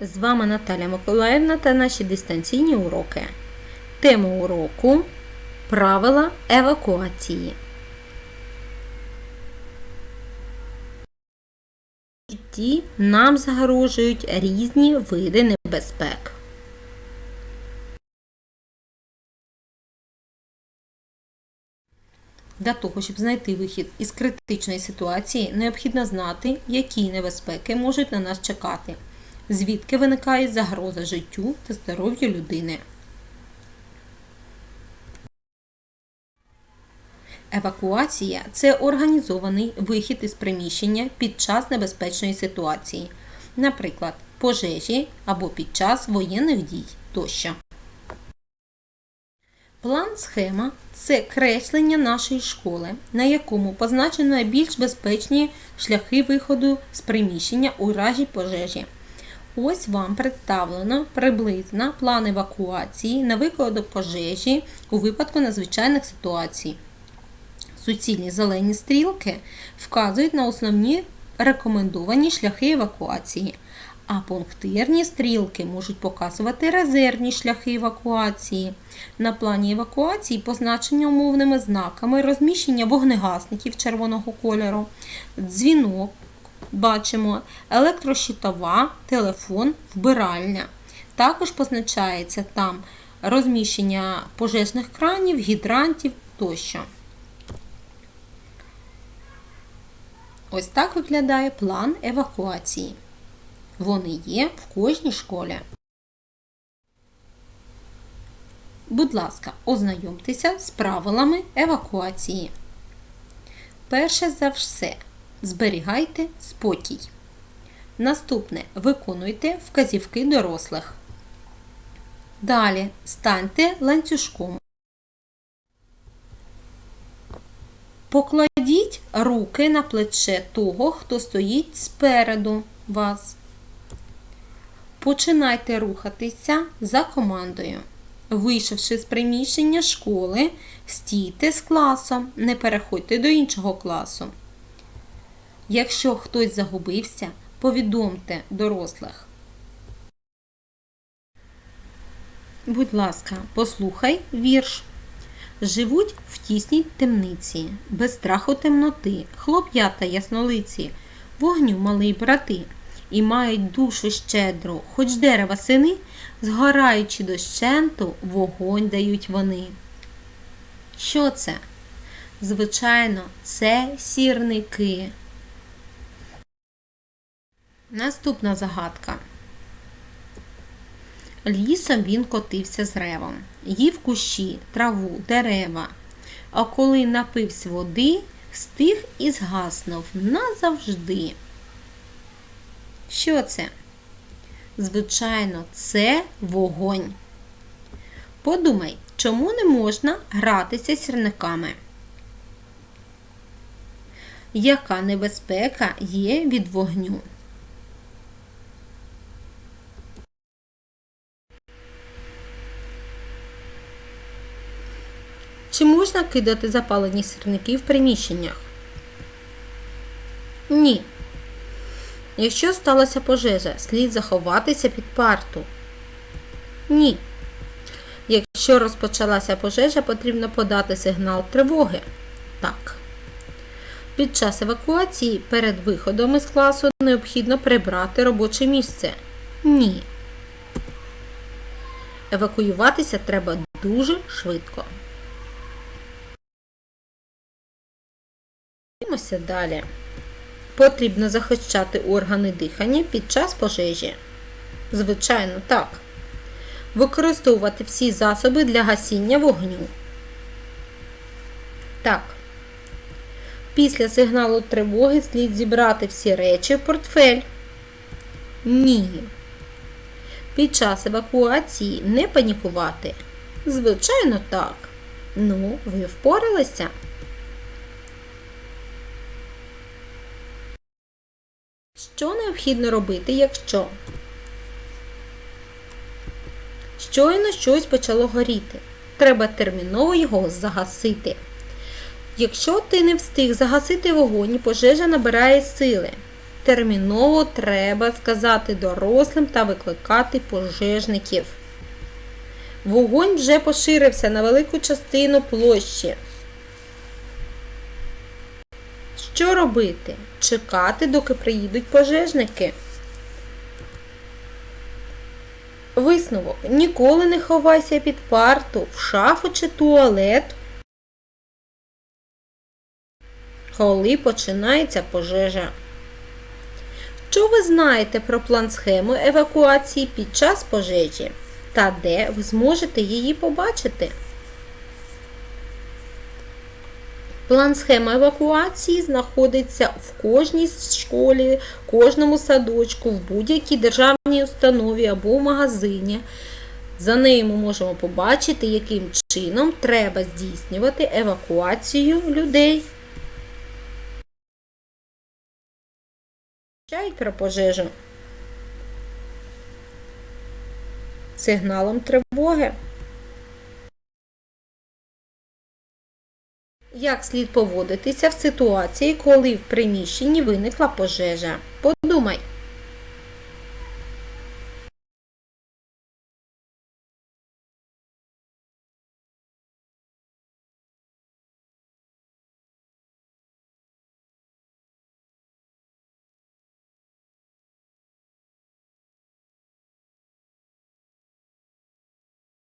З вами Наталя Миколаївна та наші дистанційні уроки. Тема уроку Правила евакуації. Житті нам загрожують різні види небезпек. Для того, щоб знайти вихід із критичної ситуації, необхідно знати, які небезпеки можуть на нас чекати, звідки виникає загроза життю та здоров'ю людини. Евакуація це організований вихід із приміщення під час небезпечної ситуації, наприклад, пожежі або під час воєнних дій тощо. План схема це креслення нашої школи, на якому позначено найбільш безпечні шляхи виходу з приміщення у разі пожежі. Ось вам представлено приблизно план евакуації на виходок пожежі у випадку надзвичайних ситуацій. Суцільні зелені стрілки вказують на основні рекомендовані шляхи евакуації, а пунктирні стрілки можуть показувати резервні шляхи евакуації. На плані евакуації позначені умовними знаками розміщення вогнегасників червоного кольору, дзвінок, бачимо, електрощитова, телефон, вбиральня. Також позначається там розміщення пожежних кранів, гідрантів тощо. Ось так виглядає план евакуації. Вони є в кожній школі. Будь ласка, ознайомтеся з правилами евакуації. Перше за все, зберігайте спокій. Наступне виконуйте вказівки дорослих. Далі станьте ланцюжком. Покладіть руки на плече того, хто стоїть спереду вас. Починайте рухатися за командою. Вийшовши з приміщення школи, стійте з класом, не переходьте до іншого класу. Якщо хтось загубився, повідомте дорослих. Будь ласка, послухай вірш. Живуть в тісній темниці, без страху темноти, хлоп'ята яснолиці, вогню малий брати, і мають душу щедру, хоч дерева сини, згораючи дощенту, вогонь дають вони. Що це? Звичайно, це сірники. Наступна загадка. Лісом він котився з ревом, їв кущі, траву, дерева. А коли напився води, стих і згаснув назавжди. Що це? Звичайно, це вогонь. Подумай, чому не можна гратися сірниками? Яка небезпека є від вогню? Чи можна кидати запалені сірники в приміщеннях? Ні. Якщо сталася пожежа, слід заховатися під парту. Ні. Якщо розпочалася пожежа, потрібно подати сигнал тривоги. Так. Під час евакуації перед виходом із класу необхідно прибрати робоче місце. Ні. Евакуюватися треба дуже швидко. Дивимося далі. Потрібно захищати органи дихання під час пожежі. Звичайно, так. Використовувати всі засоби для гасіння вогню. Так. Після сигналу тривоги слід зібрати всі речі в портфель. Ні. Під час евакуації не панікувати. Звичайно, так. Ну, ви впоралися. Що необхідно робити, якщо щойно щось почало горіти? Треба терміново його загасити. Якщо ти не встиг загасити вогонь, пожежа набирає сили. терміново треба сказати дорослим та викликати пожежників. Вогонь вже поширився на велику частину площі. Що робити? Чекати, доки приїдуть пожежники. Висновок. Ніколи не ховайся під парту, в шафу чи туалет, коли починається пожежа. Що ви знаєте про план схеми евакуації під час пожежі? Та де ви зможете її побачити? План схеми евакуації знаходиться в кожній школі, кожному садочку, в будь-якій державній установі або в магазині. За нею ми можемо побачити, яким чином треба здійснювати евакуацію людей. Про пожежу. Сигналом тривоги. Як слід поводитися в ситуації, коли в приміщенні виникла пожежа?